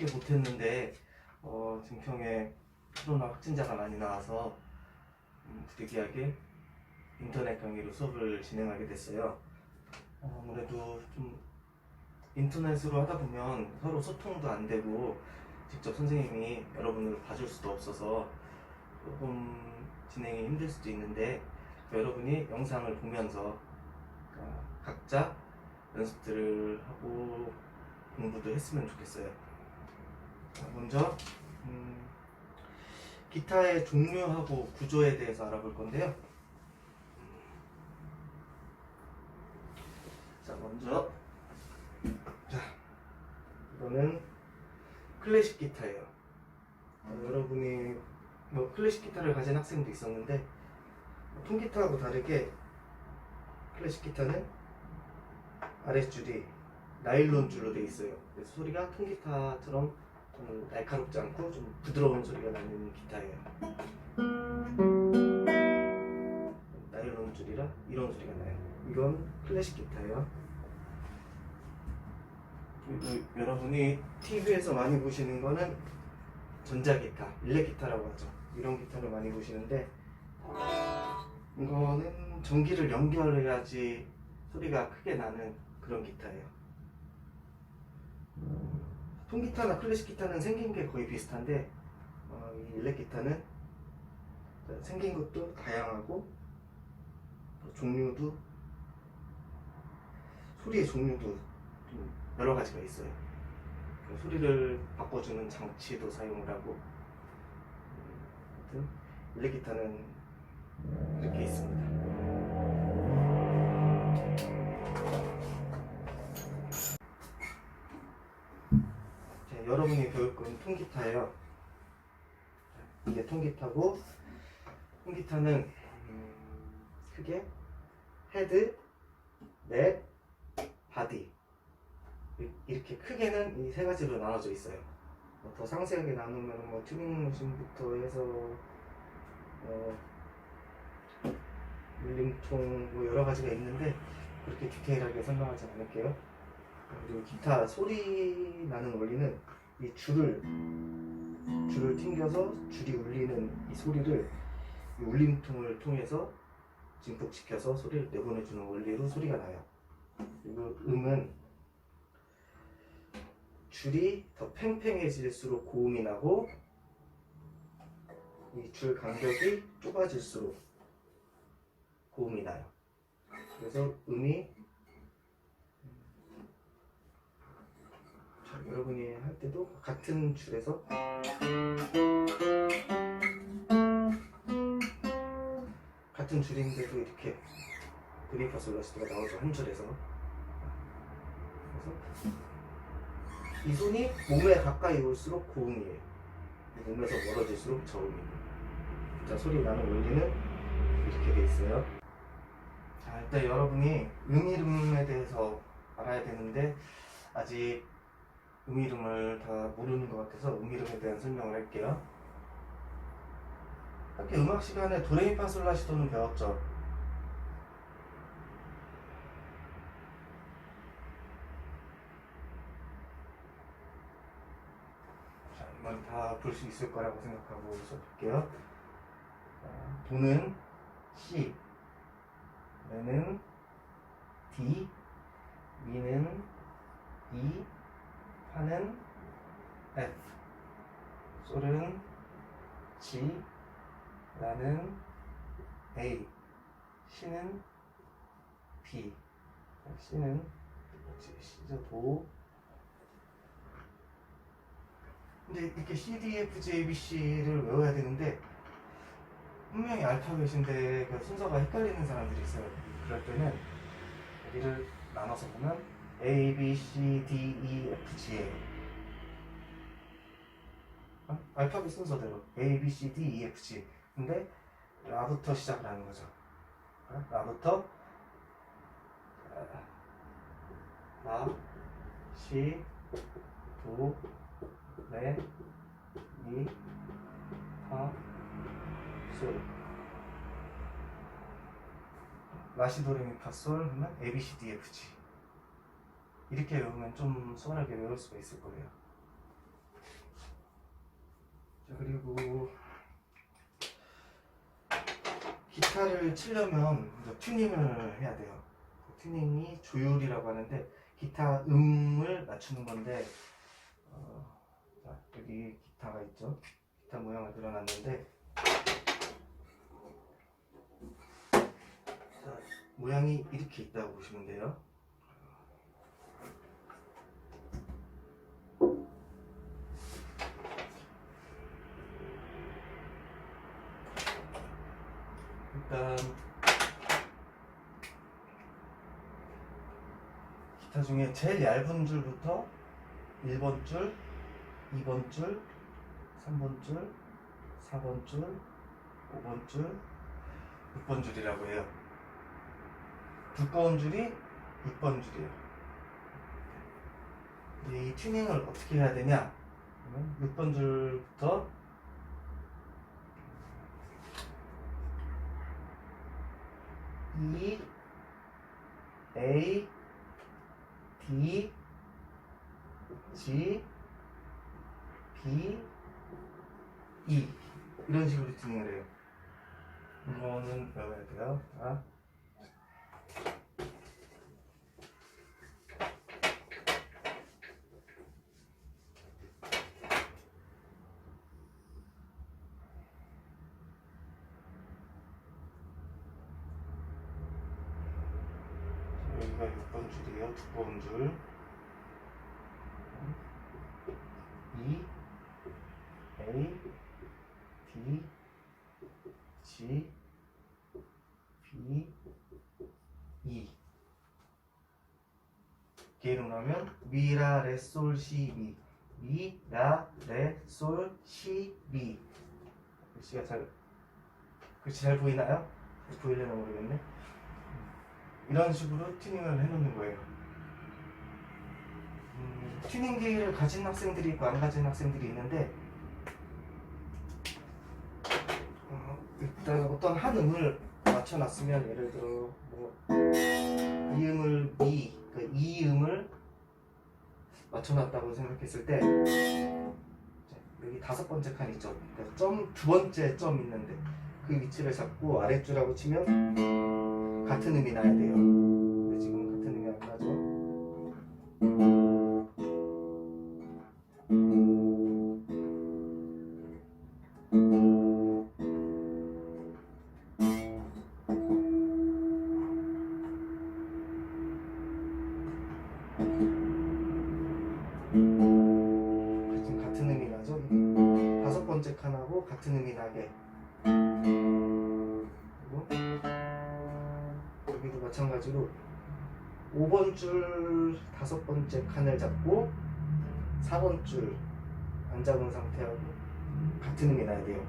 수업밖에 못했는데 어, 증평에 코로나 확진자가 많이 나와서 음, 부득이하게 인터넷 강의로 수업을 진행하게 됐어요. 어, 아무래도 좀 인터넷으로 하다 보면 서로 소통도 안 되고 직접 선생님이 여러분을 봐줄 수도 없어서 조금 진행이 힘들 수도 있는데 여러분이 영상을 보면서 어, 각자 연습들을 하고 공부도 했으면 좋겠어요. 자, 먼저 음, 기타의 종류하고 구조에 대해서 알아볼 건데요. 자, 먼저 자, 이거는 클래식 기타예요. 어, 여러분이 뭐 클래식 기타를 가진 학생도 있었는데 통기타하고 다르게 클래식 기타는 아랫줄이 나일론 줄로 되어 있어요. 그래서 소리가 통기타처럼 좀 날카롭지 않고 좀 부드러운 소리가 나는 기타예요. 나일론 줄이라 이런 소리가 나요. 이건 클래식 기타예요. 여러분이 TV에서 많이 보시는 거는 전자기타, 일렉기타라고 하죠. 이런 기타를 많이 보시는데 이거는 전기를 연결해야지 소리가 크게 나는 그런 기타예요. 통기타나 클래식 기타는 생긴 게 거의 비슷한데 어, 이 일렉 기타는 생긴 것도 다양하고 또 종류도 소리의 종류도 좀 여러 가지가 있어요. 그 소리를 바꿔주는 장치도 사용을 하고 음, 하여튼 일렉 기타는 이렇게 있습니다. 여러분이 배울 건 통기타예요. 자, 이게 통기타고 통기타는 음, 크게 헤드, 넷, 바디 이- 이렇게 크게는 이 세 가지로 나눠져 있어요. 뭐더 상세하게 나누면 뭐 튜닝 머신부터 해서 어, 밀림통 뭐 여러 가지가 있는데 그렇게 디테일하게 설명하지 않을게요. 그리고 기타 소리 나는 원리는 이 줄을 줄을 튕겨서 줄이 울리는 이 소리를 이 울림통을 통해서 증폭시켜서 소리를 내보내주는 원리로 소리가 나요. 그리고 음은 줄이 더 팽팽해질수록 고음이 나고 이 줄 간격이 좁아질수록 고음이 나요. 그래서 음이 자, 여러분이 할 때도 같은 줄에서 같은 줄인데도 이렇게 드리파 솔라시도가 나오죠 한 줄에서. 그래서 이 손이 몸에 가까이 올수록 고음이에요. 몸에서 멀어질수록 저음이에요. 자 소리 나는 원리는 이렇게 돼 있어요. 자 일단 여러분이 음이름에 대해서 알아야 되는데 아직 음이름을 다 모르는 것 같아서 음이름에 대한 설명을 할게요 학교 음악 시간에 도레미파솔라시도는 배웠죠 자, 이건 다 볼 수 있을 거라고 생각하고 써볼게요. 자, 도는 C, 레는 D, 미는 파는 F, 솔은 G, 라는 A, C는 B, 자, C는 C죠 도, 근데 이렇게 C, D, F, G, A, B, C를 외워야 되는데 분명히 알파벳인데 그 순서가 헷갈리는 사람들이 있어요. 그럴 때는 여기를 나눠서 보면 A, B, C, D, E, F, G예요. 어? 알파벳 순서대로 A, B, C, D, E, F, G. 근데 라부터 시작을 하는 거죠. 어? 라부터 아, 라, 시, 도, 레, 미, 파, 솔. 라시 도레미 파 솔 하면 A, B, C, D, F, G. 이렇게 외우면 좀 수월하게 외울 수가 있을 거예요. 자, 그리고 기타를 치려면 튜닝을 해야 돼요. 그 튜닝이 조율이라고 하는데 기타 음을 맞추는 건데 어, 자, 여기 기타가 있죠. 기타 모양을 그려놨는데 자, 모양이 이렇게 있다고 보시면 돼요. 일단 기타 중에 제일 얇은 줄부터 1번 줄, 2번 줄, 3번 줄, 4번 줄, 5번 줄, 6번 줄이라고 해요. 두꺼운 줄이 6번 줄이에요. 이 튜닝을 어떻게 해야 되냐? 그러면 6번 줄부터 E, A, D, G, B, E 이런 식으로 튜닝을 해요. 이거는 외워야 돼요. 자. 여기가 6번 줄이에요. 두꺼운 줄. E, A, D, G, B, E. 이름하면 미라 레솔 시 미. 미라 레솔 시 미. 글씨가 잘 글씨 잘 보이나요? 잘 보이려나 모르겠네. 이런 식으로 튜닝을 해놓는 거예요. 음, 튜닝 기를 가진 학생들이 있고 안 가진 학생들이 있는데 어, 일단 어떤 한 음을 맞춰놨으면 예를 들어 뭐 이 음을 미, 그 이 음을 맞춰놨다고 생각했을 때 자, 여기 다섯 번째 칸 있죠. 그러니까 점두 번째 점 있는데 그 위치를 잡고 아랫줄하고 치면 같은 음이 나야 돼요. 마찬가지로 5번 줄 다섯 번째 칸을 잡고 4번 줄 안 잡은 상태하고 같은 음이 나야 돼요.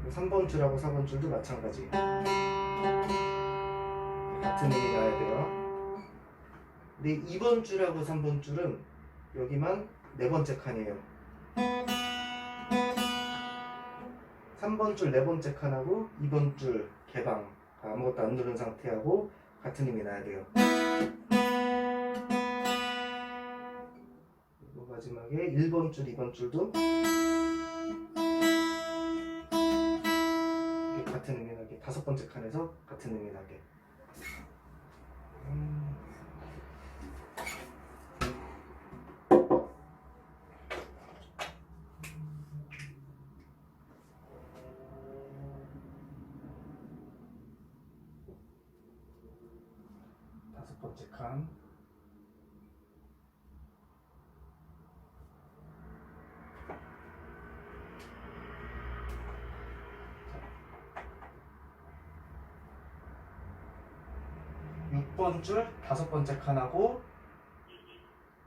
그리고 3번 줄하고 4번 줄도 마찬가지. 같은 음이 나야 돼요. 근데 2번 줄하고 3번 줄은 여기만 네 번째 칸이에요. 3번 줄 네 번째 칸하고 2번 줄 개방 아무것도 안 누른 상태하고 같은 힘이 나야 돼요. 그리고 마지막에 1번 줄, 2번 줄도 같은 의미 나게 다섯 번째 칸에서 같은 의미 나게. 음. 6번 줄 다섯 번째 칸하고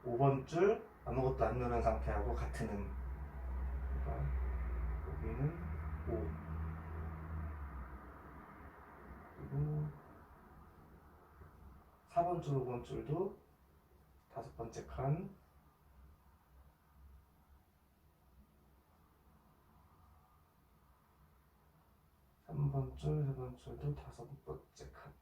5번 줄 아무것도 안 누른 상태하고 같은 음. 그러니까 여기는 5. 그리고 4번 줄, 5번 줄도 다섯 번째 칸. 3번 줄, 세번 줄도 다섯 번째 칸.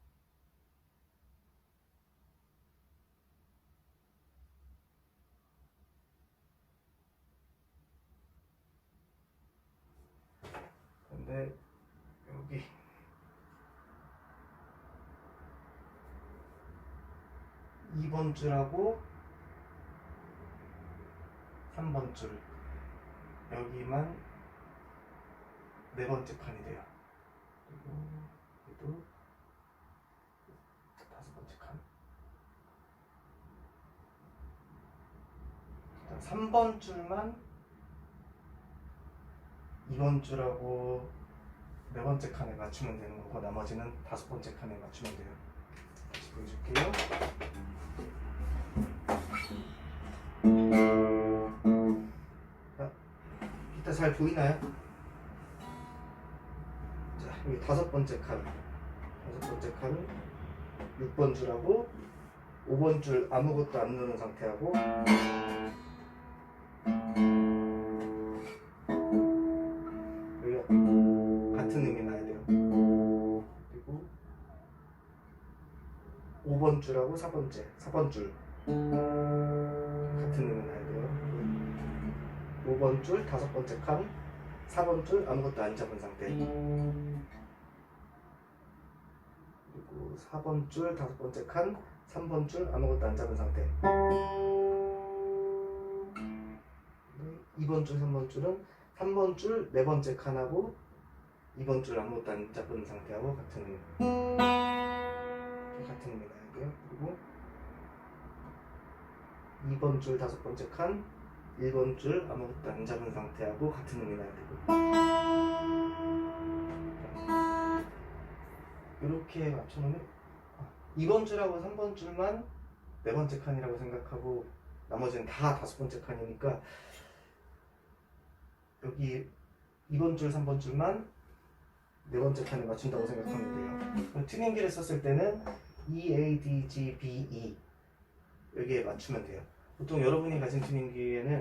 이번 줄하고 3번 줄 여기만 네 번째 칸이 돼요. 그리고 여기도 다섯 번째 칸. 일단 3번 줄만 2번 줄하고 네 번째 칸에 맞추면 되는 거고 나머지는 다섯 번째 칸에 맞추면 돼요. 다시 보여줄게요. 잘 보이나요? 자, 여기 다섯 번째 칸. 다섯 번째 칸은 6번 줄하고 5번 줄 아무것도 안 누른 상태하고 같은 음이 나야 돼요. 그리고 5번 줄하고 4번째, 4번 줄 같은 음이 나야 돼요. 5번 줄, 다섯 번째 칸, 4번 줄 아무것도 안 잡은 상태. 그리고 4번 줄, 다섯 번째 칸, 3번 줄 아무것도 안 잡은 상태. 2번 줄, 3번 줄은 3번 줄 네 번째 칸하고 2번 줄 아무것도 안 잡은 상태하고 같은 음. 같은 나야 돼요. 그리고 2번 줄 다섯 번째 칸, 1번 줄 아무것도 안 잡은 상태하고 같은 음이 나야 되고 이렇게 맞춰놓으면 2번 줄하고 3번 줄만 네 번째 칸이라고 생각하고 나머지는 다 다섯 번째 칸이니까 여기 2번 줄, 3번 줄만 네 번째 칸에 맞춘다고 생각하면 돼요. 튜닝기를 썼을 때는 E, A, D, G, B, E 여기에 맞추면 돼요. 보통 여러분이 가진 튜닝기에는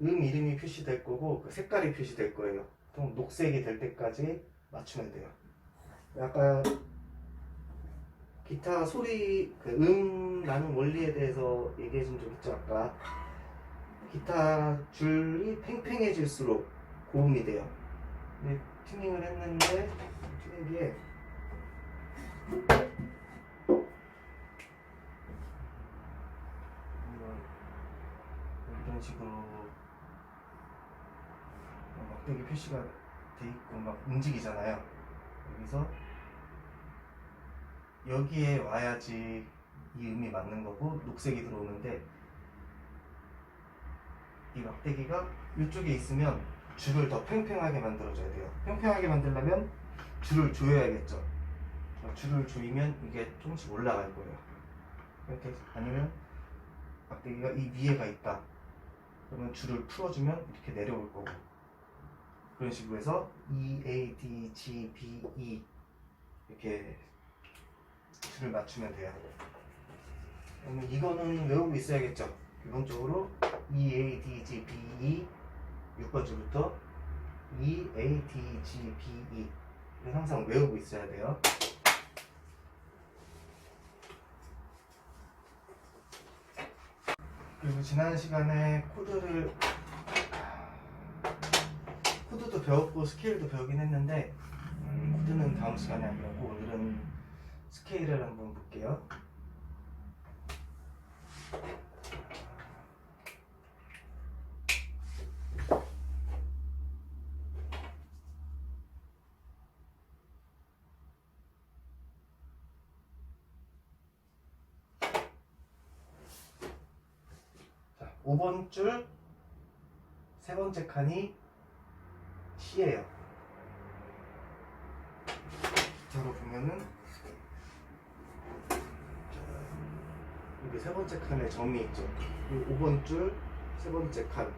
음, 음 이름이 표시될 거고 그 색깔이 표시될 거예요. 보통 녹색이 될 때까지 맞추면 돼요. 아까 기타 소리 그 음 나는 원리에 대해서 얘기해 준 적 있죠 아까 기타 줄이 팽팽해질수록 고음이 돼요. 근데 튜닝을 했는데 튜닝기에 이런 식으로 막대기 표시가 돼 있고 막 움직이잖아요. 여기서 여기에 와야지 이 음이 맞는 거고 녹색이 들어오는데 이 막대기가 이쪽에 있으면 줄을 더 팽팽하게 만들어줘야 돼요. 팽팽하게 만들려면 줄을 조여야겠죠. 어, 줄을 조이면 이게 조금씩 올라갈 거예요. 이렇게 아니면 막대기가 이 위에가 있다. 그러면 줄을 풀어주면 이렇게 내려올 거고 그런 식으로 해서 E, A, D, G, B, E 이렇게 줄을 맞추면 돼요. 그러면 이거는 외우고 있어야겠죠. 기본적으로 E, A, D, G, B, E 6번 줄부터 E, A, D, G, B, E 항상 외우고 있어야 돼요. 그리고 지난 시간에 코드를 코드도 배웠고 스케일도 배우긴 했는데 음, 코드는 다음 시간에 하려고 오늘은 스케일을 한번 볼게요. 자, 5번 줄 세 번째 칸이 C예요. 기타로 보면은 자, 여기 세 번째 칸에 점이 있죠. 그리고 5번 줄 세 번째 칸.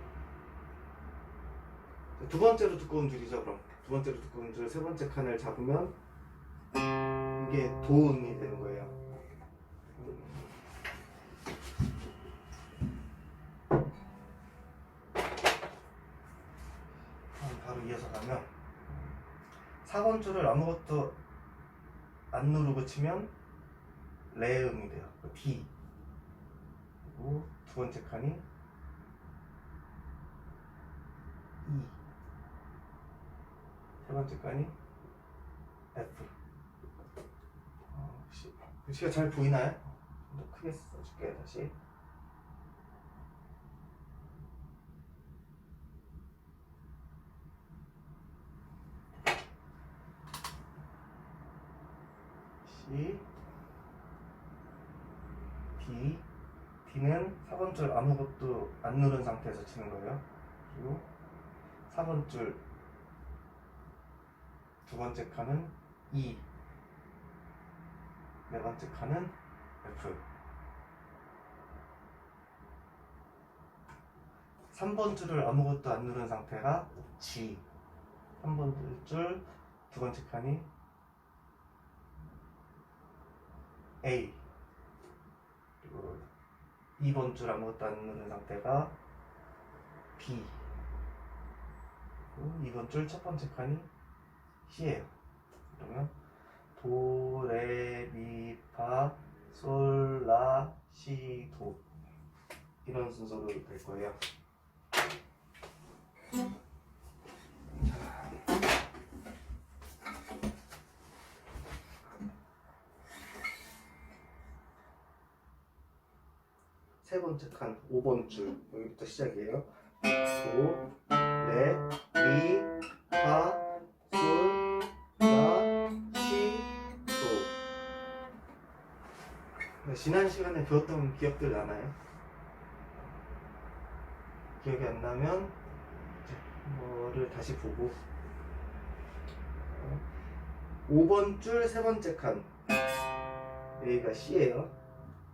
자, 두 번째로 두꺼운 줄이죠. 그럼 두 번째로 두꺼운 줄 세 번째 칸을 잡으면 이게 도음이 되는 거예요. 그럼 바로 이어서 가면 4번 줄을 아무것도 안 누르고 치면 레음이 돼요. 그 D. 그리고 두 번째 칸이 E. 세 번째 칸이 F. 어, 시, 글씨가 잘 보이나요? 좀 더 크게 써줄게요, 다시. C D D는 4번 줄 아무것도 안 누른 상태에서 치는 거예요. 그리고 4번 줄 두 번째 칸은 E 네 번째 칸은 F 3번 줄을 아무것도 안 누른 상태가 G 3번 줄 두 번째 칸이 A 그리고 2번 줄 아무것도 안 누른 상태가 B. 2번 줄 첫 번째 칸이 C예요. 그러면 도, 레, 미, 파, 솔, 라, 시, 도. 이런 순서로 될 거예요 세 번째 칸 5번 줄 여기부터 시작이에요. 도, 레, 미, 파, 솔, 라, 시, 도. 네, 지난 시간에 배웠던 기억들 나나요? 기억이 안 나면 뭐를 다시 보고 5번 줄 세 번째 칸 여기가 C예요.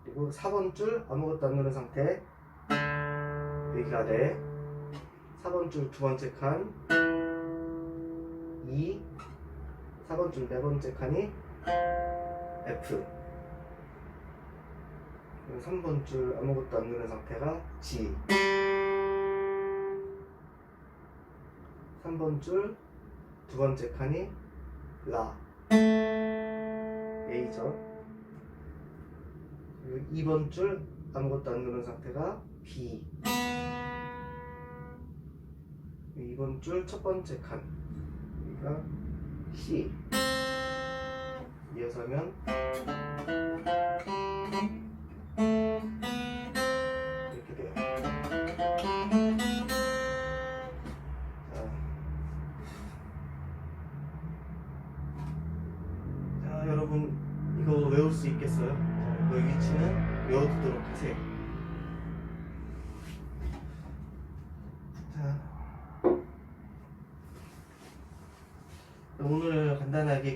그리고 4번 줄 아무것도 안 누른 상태. 여기가 네 4번 줄 두 번째 칸. 2, 4번 줄 네 번째 칸이 F. 그리고 3번 줄 아무것도 안 누른 상태가 G. 3번 줄 두 번째 칸이 라. A죠 2번 줄 아무것도 안 누른 상태가 B. 2번 줄 첫 번째 칸. 여기가 C. 이어서 하면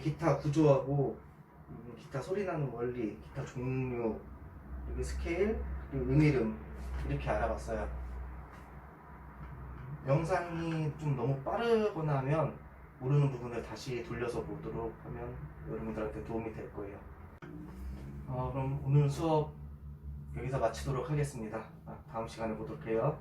기타 구조하고 음, 기타 소리 나는 원리, 기타 종류, 그리고 스케일, 그리고 음 이름 이렇게 알아봤어요. 영상이 좀 너무 빠르거나 하면 모르는 부분을 다시 돌려서 보도록 하면 여러분들한테 도움이 될 거예요. 어, 그럼 오늘 수업 여기서 마치도록 하겠습니다. 아, 다음 시간에 보도록 해요.